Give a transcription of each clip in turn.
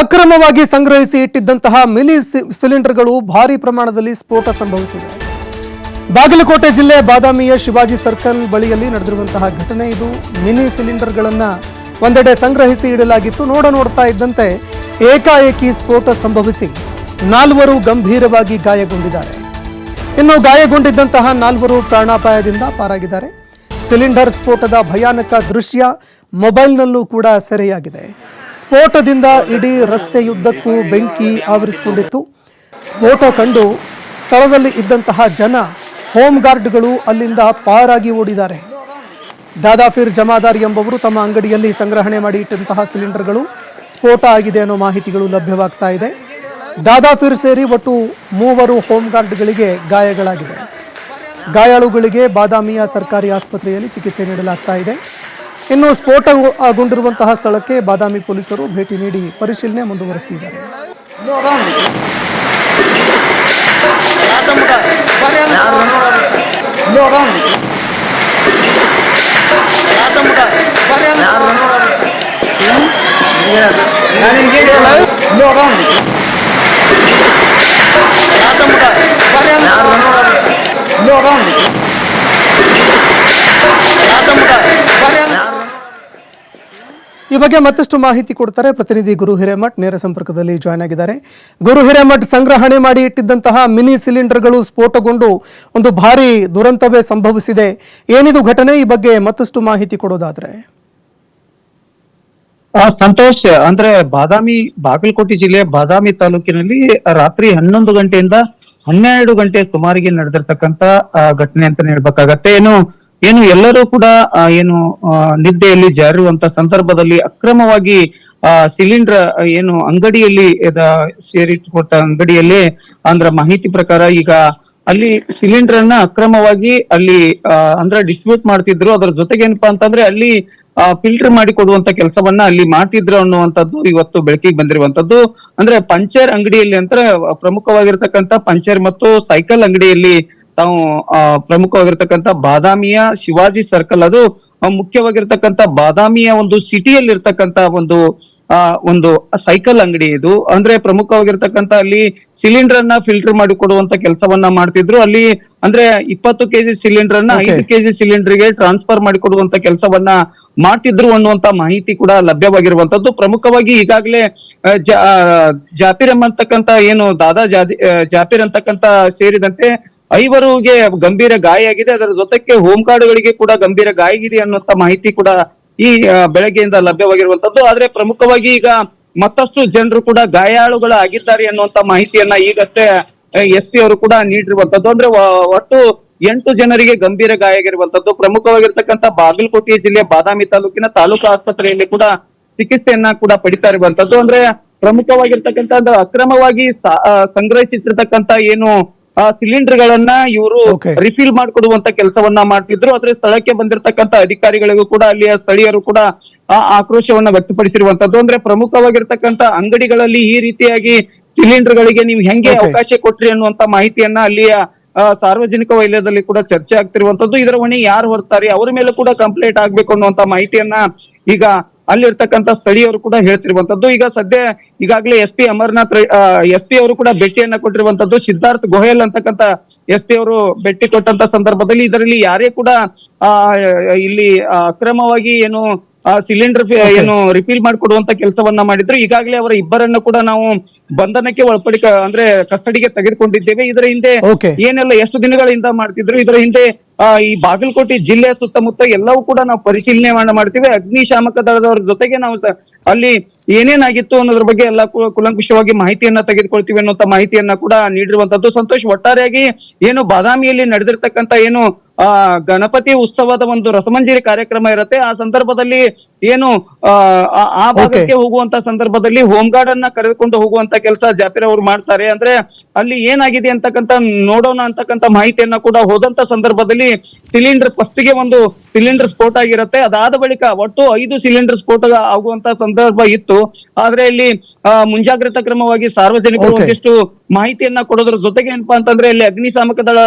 ಅಕ್ರಮವಾಗಿ ಸಂಗ್ರಹಿಸಿ ಇಟ್ಟಿದ್ದಂತಹ ಮಿಲಿ ಸಿಲಿಂಡರ್ಗಳು ಭಾರಿ ಪ್ರಮಾಣದಲ್ಲಿ ಸ್ಫೋಟ ಸಂಭವಿಸಿದೆ. ಬಾಗಲಕೋಟೆ ಜಿಲ್ಲೆ ಬಾದಾಮಿಯ ಶಿವಾಜಿ ಸರ್ಕಲ್ ಬಳಿಯಲ್ಲಿ ನಡೆದಿರುವಂತಹ ಘಟನೆ ಇದು. ಮಿನಿ ಸಿಲಿಂಡರ್ಗಳನ್ನು ಒಂದೆಡೆ ಸಂಗ್ರಹಿಸಿ ಇಡಲಾಗಿತ್ತು. ನೋಡ ನೋಡ್ತಾ ಇದ್ದಂತೆ ಏಕಾಏಕಿ ಸ್ಫೋಟ ಸಂಭವಿಸಿ ನಾಲ್ವರು ಗಂಭೀರವಾಗಿ ಗಾಯಗೊಂಡಿದ್ದಾರೆ. ಇನ್ನು ಗಾಯಗೊಂಡಿದ್ದಂತಹ ನಾಲ್ವರು ಪ್ರಾಣಾಪಾಯದಿಂದ ಪಾರಾಗಿದ್ದಾರೆ. ಸಿಲಿಂಡರ್ ಸ್ಫೋಟದ ಭಯಾನಕ ದೃಶ್ಯ ಮೊಬೈಲ್ನಲ್ಲೂ ಕೂಡ ಸೆರೆಯಾಗಿದೆ. ಸ್ಫೋಟದಿಂದ ಇಡೀ ರಸ್ತೆಯುದ್ದಕ್ಕೂ ಬೆಂಕಿ ಆವರಿಸಿಕೊಂಡಿತ್ತು. ಸ್ಫೋಟ ಕಂಡು ಸ್ಥಳದಲ್ಲಿ ಇದ್ದಂತಹ ಜನ ಹೋಮ್ ಗಾರ್ಡ್ಗಳು ಅಲ್ಲಿಂದ ಪಾರಾಗಿ ಓಡಿದ್ದಾರೆ. ದಾದಾಫಿರ್ ಜಮಾದಾರ್ ಎಂಬವರು ತಮ್ಮ ಅಂಗಡಿಯಲ್ಲಿ ಸಂಗ್ರಹಣೆ ಮಾಡಿ ಇಟ್ಟಂತಹ ಸಿಲಿಂಡರ್ಗಳು ಸ್ಫೋಟ ಆಗಿದೆ ಅನ್ನೋ ಮಾಹಿತಿಗಳು ಲಭ್ಯವಾಗ್ತಾ ಇದೆ. ದಾದಾಫಿರ್ ಸೇರಿ ಒಟ್ಟು ಮೂವರು ಹೋಮ್ ಗಾರ್ಡ್ಗಳಿಗೆ ಗಾಯಗಳಾಗಿದೆ ಗಾಯಾಳುಗಳಿಗೆ ಬಾದಾಮಿಯ ಸರ್ಕಾರಿ ಆಸ್ಪತ್ರೆಯಲ್ಲಿ ಚಿಕಿತ್ಸೆ ನೀಡಲಾಗ್ತಾ ಇದೆ. ಇನ್ನು ಸ್ಫೋಟಗೊಂಡಿರುವಂತಹ ಸ್ಥಳಕ್ಕೆ ಬಾದಾಮಿ ಪೊಲೀಸರು ಭೇಟಿ ನೀಡಿ ಪರಿಶೀಲನೆ ಮುಂದುವರೆಸಿದ್ದಾರೆ. ಈ ಬಗ್ಗೆ ಮತ್ತಷ್ಟು ಮಾಹಿತಿ ಕೊಡ್ತಾರೆ ಪ್ರತಿನಿಧಿ ಗುರು ಹಿರೇಮಠ್. ನೇರ ಸಂಪರ್ಕದಲ್ಲಿ ಜಾಯ್ನ್ ಆಗಿದ್ದಾರೆ. ಗುರು ಹಿರೇಮಠ್ ಸಂಗ್ರಹಣೆ ಮಾಡಿ ಇಟ್ಟಿದ್ದಂತಹ ಮಿನಿ ಸಿಲಿಂಡರ್ಗಳು ಸ್ಫೋಟಗೊಂಡು ಒಂದು ಭಾರಿ ದುರಂತವೇ ಸಂಭವಿಸಿದೆ. ಏನಿದು ಘಟನೆ? ಈ ಬಗ್ಗೆ ಮತ್ತಷ್ಟು ಮಾಹಿತಿ ಕೊಡೋದಾದ್ರೆ. ಸಂತೋಷ್, ಅಂದ್ರೆ ಬಾದಾಮಿ, ಬಾಗಲಕೋಟೆ ಜಿಲ್ಲೆ ಬಾದಾಮಿ ತಾಲೂಕಿನಲ್ಲಿ ರಾತ್ರಿ ಹನ್ನೊಂದು ಗಂಟೆಯಿಂದ ಹನ್ನೆರಡು ಗಂಟೆ ಸುಮಾರಿಗೆ ನಡೆದಿರ್ತಕ್ಕಂತ ಘಟನೆ ಅಂತ ಹೇಳ್ಬೇಕಾಗತ್ತೆ. ಏನು ಏನು ಎಲ್ಲರೂ ಕೂಡ ಏನು ನಿದ್ದೆಯಲ್ಲಿ ಜಾರಿರುವಂತ ಸಂದರ್ಭದಲ್ಲಿ ಅಕ್ರಮವಾಗಿ, ಆ, ಸಿಲಿಂಡರ್, ಏನು, ಅಂಗಡಿಯಲ್ಲಿ ಸೇರಿಟ್ಟುಕೊಟ್ಟ ಅಂಗಡಿಯಲ್ಲಿ ಅಂದ್ರ ಮಾಹಿತಿ ಪ್ರಕಾರ ಈಗ ಅಲ್ಲಿ ಸಿಲಿಂಡರ್ ಅನ್ನ ಅಕ್ರಮವಾಗಿ ಅಲ್ಲಿ ಅಂದ್ರೆ ಡಿಸ್ಟ್ರಿಬ್ಯೂಟ್ ಮಾಡ್ತಿದ್ರು. ಅದ್ರ ಜೊತೆಗೆ ಏನಪ್ಪಾ ಅಂತಂದ್ರೆ ಅಲ್ಲಿ ಫಿಲ್ಟರ್ ಮಾಡಿ ಕೊಡುವಂತ ಕೆಲಸವನ್ನ ಅಲ್ಲಿ ಮಾಡ್ತಿದ್ರು ಅನ್ನುವಂಥದ್ದು ಇವತ್ತು ಬೆಳಕಿಗೆ ಬಂದಿರುವಂತದ್ದು ಅಂದ್ರೆ ಪಂಚರ್ ಅಂಗಡಿಯಲ್ಲಿ ಅಂತ ಪ್ರಮುಖವಾಗಿರ್ತಕ್ಕಂಥ ಪಂಚರ್ ಮತ್ತು ಸೈಕಲ್ ಅಂಗಡಿಯಲ್ಲಿ ತಾವು ಆ, ಪ್ರಮುಖವಾಗಿರ್ತಕ್ಕಂಥ ಬಾದಾಮಿಯ ಶಿವಾಜಿ ಸರ್ಕಲ್ ಅದು ಮುಖ್ಯವಾಗಿರ್ತಕ್ಕಂಥ ಬಾದಾಮಿಯ ಒಂದು ಸಿಟಿಯಲ್ಲಿ ಇರ್ತಕ್ಕಂಥ ಒಂದು ಆ ಒಂದು ಸೈಕಲ್ ಅಂಗಡಿ ಇದು. ಅಂದ್ರೆ ಪ್ರಮುಖವಾಗಿರ್ತಕ್ಕಂಥ ಅಲ್ಲಿ ಸಿಲಿಂಡರ್ ಅನ್ನ ಫಿಲ್ಟರ್ ಮಾಡಿ ಕೊಡುವಂತ ಕೆಲಸವನ್ನ ಮಾಡ್ತಿದ್ರು. ಅಲ್ಲಿ ಅಂದ್ರೆ ಇಪ್ಪತ್ತು ಕೆಜಿ ಸಿಲಿಂಡರ್ ಅನ್ನ. ಐದು ಕೆಜಿ ಸಿಲಿಂಡರ್ಗೆ ಟ್ರಾನ್ಸ್ಫರ್ ಮಾಡಿ ಕೊಡುವಂತ ಕೆಲಸವನ್ನ ಮಾಡ್ತಿದ್ರು ಅನ್ನುವಂತ ಮಾಹಿತಿ ಕೂಡ ಲಭ್ಯವಾಗಿರುವಂತದ್ದು. ಪ್ರಮುಖವಾಗಿ ಈಗಾಗಲೇ ಆ, ಜಾ- ಆ, ಜಾಫಿರ್ ಏನು ದಾದಾ ಜಾದಿ ಜಾಪಿರ್ ಅಂತಕ್ಕಂತ ಸೇರಿದಂತೆ ಐವರಿಗೆ ಗಂಭೀರ ಗಾಯ ಆಗಿದೆ. ಅದರ ಜೊತೆಗೆ ಹೋಮ್ ಕಾರ್ಡ್ಗಳಿಗೆ ಕೂಡ ಗಂಭೀರ ಗಾಯಗಿದೆ ಅನ್ನುವಂತ ಮಾಹಿತಿ ಕೂಡ ಈ ಬೆಳಗ್ಗೆಯಿಂದ ಲಭ್ಯವಾಗಿರುವಂತದ್ದು. ಆದ್ರೆ ಪ್ರಮುಖವಾಗಿ ಈಗ ಮತ್ತಷ್ಟು ಜನರು ಕೂಡ ಗಾಯಾಳುಗಳಾಗಿದ್ದಾರೆ ಅನ್ನುವಂತ ಮಾಹಿತಿಯನ್ನ ಈಗಷ್ಟೇ ಎಸ್ ಪಿ ಅವರು ಕೂಡ ನೀಡಿರುವಂತದ್ದು. ಅಂದ್ರೆ ಒಟ್ಟು ಎಂಟು ಜನರಿಗೆ ಗಂಭೀರ ಗಾಯ ಆಗಿರುವಂತದ್ದು. ಪ್ರಮುಖವಾಗಿರ್ತಕ್ಕಂಥ ಬಾಗಲಕೋಟೆ ಜಿಲ್ಲೆ ಬಾದಾಮಿ ತಾಲೂಕಿನ ತಾಲೂಕು ಆಸ್ಪತ್ರೆಯಲ್ಲಿ ಕೂಡ ಚಿಕಿತ್ಸೆಯನ್ನ ಕೂಡ ಪಡಿತಾ ಇರುವಂತದ್ದು. ಅಂದ್ರೆ ಪ್ರಮುಖವಾಗಿರ್ತಕ್ಕಂಥ ಅಕ್ರಮವಾಗಿ ಸಂಗ್ರಹಿಸಿರ್ತಕ್ಕಂಥ ಏನು ಸಿಲಿಂಡರ್ ಗಳನ್ನ ಇವರು. ರಿಫಿಲ್ ಮಾಡಿಕೊಡುವಂತ ಕೆಲಸವನ್ನ ಮಾಡ್ತಿದ್ರು. ಆದ್ರೆ ಸ್ಥಳಕ್ಕೆ ಬಂದಿರತಕ್ಕಂತ ಅಧಿಕಾರಿಗಳಿಗೂ ಕೂಡ ಅಲ್ಲಿಯ ಸ್ಥಳೀಯರು ಕೂಡ ಆ ಆಕ್ರೋಶವನ್ನ ವ್ಯಕ್ತಪಡಿಸಿರುವಂತದ್ದು. ಅಂದ್ರೆ ಪ್ರಮುಖವಾಗಿರ್ತಕ್ಕಂತ ಅಂಗಡಿಗಳಲ್ಲಿ ಈ ರೀತಿಯಾಗಿ ಸಿಲಿಂಡರ್ ಗಳಿಗೆ ನೀವು ಹೆಂಗೆ ಅವಕಾಶ ಕೊಟ್ರಿ ಅನ್ನುವಂತ ಮಾಹಿತಿಯನ್ನ ಅಲ್ಲಿಯ ಸಾರ್ವಜನಿಕ ವಲಯದಲ್ಲಿ ಕೂಡ ಚರ್ಚೆ ಆಗ್ತಿರುವಂತದ್ದು. ಇದರ ಹೊಣೆ ಯಾರು ಹೊರ್ತಾರೆ ಅವರ ಮೇಲೆ ಕೂಡ ಕಂಪ್ಲೇಂಟ್ ಆಗ್ಬೇಕು ಅನ್ನುವಂತ ಮಾಹಿತಿಯನ್ನ ಈಗ ಅಲ್ಲಿರ್ತಕ್ಕಂಥ ಸ್ಥಳೀಯರು ಕೂಡ ಹೇಳ್ತಿರುವಂತದ್ದು ಈಗ ಸದ್ಯ ಈಗಾಗಲೇ S P Amarnath S P ಅವರು ಕೂಡ ಭೇಟಿಯನ್ನ ಕೊಟ್ಟಿರುವಂತದ್ದು ಸಿದ್ಧಾರ್ಥ್ ಗೋಹೆಲ್ ಅಂತಕ್ಕಂಥ ಎಸ್ ಪಿ ಅವರು ಭೇಟಿ ಕೊಟ್ಟಂತ ಸಂದರ್ಭದಲ್ಲಿ ಇದರಲ್ಲಿ ಯಾರೇ ಕೂಡ ಆ ಇಲ್ಲಿ ಅಕ್ರಮವಾಗಿ ಏನು ಸಿಲಿಂಡರ್ ಏನು ರಿಫಿಲ್ ಮಾಡಿಕೊಡುವಂತ ಕೆಲಸವನ್ನ ಮಾಡಿದ್ರು. ಈಗಾಗಲೇ ಅವರ ಇಬ್ಬರನ್ನ ಕೂಡ ನಾವು ಬಂಧನಕ್ಕೆ ಒಳಪಡಿಕ ಅಂದ್ರೆ ಕಸ್ಟಡಿಗೆ ತೆಗೆದುಕೊಂಡಿದ್ದೇವೆ. ಇದರ ಹಿಂದೆ ಏನೆಲ್ಲ ಎಷ್ಟು ದಿನಗಳಿಂದ ಮಾಡ್ತಿದ್ರು ಇದರ ಹಿಂದೆ ಈ ಬಾಗಲಕೋಟೆ ಜಿಲ್ಲೆಯ ಸುತ್ತಮುತ್ತ ಎಲ್ಲವೂ ಕೂಡ ನಾವು ಪರಿಶೀಲನೆ ಮಾಡ- ಮಾಡ್ತೀವಿ ಅಗ್ನಿಶಾಮಕ ದಳದವ್ರ ಜೊತೆಗೆ ನಾವು ಅಲ್ಲಿ ಏನೇನಾಗಿತ್ತು ಅನ್ನೋದ್ರ ಬಗ್ಗೆ ಎಲ್ಲ ಕುಲಂಕುಷವಾಗಿ ಮಾಹಿತಿಯನ್ನ ತೆಗೆದುಕೊಳ್ತೀವಿ ಅನ್ನುವಂತ ಮಾಹಿತಿಯನ್ನ ಕೂಡ ನೀಡಿರುವಂತದ್ದು ಸಂತೋಷ್, ಒಟ್ಟಾರೆಯಾಗಿ ಏನು ಬಾದಾಮಿಯಲ್ಲಿ ನಡೆದಿರ್ತಕ್ಕಂತ ಏನು ಆ ಗಣಪತಿ ಉತ್ಸವದ ಒಂದು ರಸಮಂಜರಿ ಕಾರ್ಯಕ್ರಮ ಇರುತ್ತೆ. ಆ ಸಂದರ್ಭದಲ್ಲಿ ಏನು ಆ, ಭಾಗಕ್ಕೆ ಹೋಗುವಂತ ಸಂದರ್ಭದಲ್ಲಿ ಹೋಮ್ ಗಾರ್ಡ್ ಅನ್ನ ಕರೆದುಕೊಂಡು ಹೋಗುವಂತ ಕೆಲಸ ಜಾಫಿರ್ ಅವರು ಮಾಡ್ತಾರೆ. ಅಂದ್ರೆ ಅಲ್ಲಿ ಏನಾಗಿದೆ ಅಂತಕ್ಕಂತ ನೋಡೋಣ ಅಂತಕ್ಕಂತ ಮಾಹಿತಿಯನ್ನ ಕೂಡ ಹೋದಂತ ಸಂದರ್ಭದಲ್ಲಿ ಸಿಲಿಂಡರ್ ಫಸ್ಟ್ಗೆ ಒಂದು ಸಿಲಿಂಡರ್ ಸ್ಫೋಟ ಆಗಿರುತ್ತೆ. ಅದಾದ ಬಳಿಕ ಒಟ್ಟು ಐದು ಸಿಲಿಂಡರ್ ಸ್ಫೋಟ ಆಗುವಂತ ಸಂದರ್ಭ ಇತ್ತು. ಆದ್ರೆ ಇಲ್ಲಿ ಆ, ಮುಂಜಾಗ್ರತಾ ಕ್ರಮವಾಗಿ ಸಾರ್ವಜನಿಕರು ಒಂದಿಷ್ಟು ಮಾಹಿತಿಯನ್ನ ಕೊಡೋದ್ರ ಜೊತೆಗೆ ಏನಪ್ಪಾ ಅಂತಂದ್ರೆ ಇಲ್ಲಿ ಅಗ್ನಿಶಾಮಕ ದಳ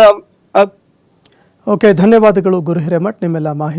ಓಕೆ ಧನ್ಯವಾದಗಳು ಗುರು ಹಿರೇಮಠ್ ನಿಮ್ಮೆಲ್ಲ ಮಾಹಿತಿ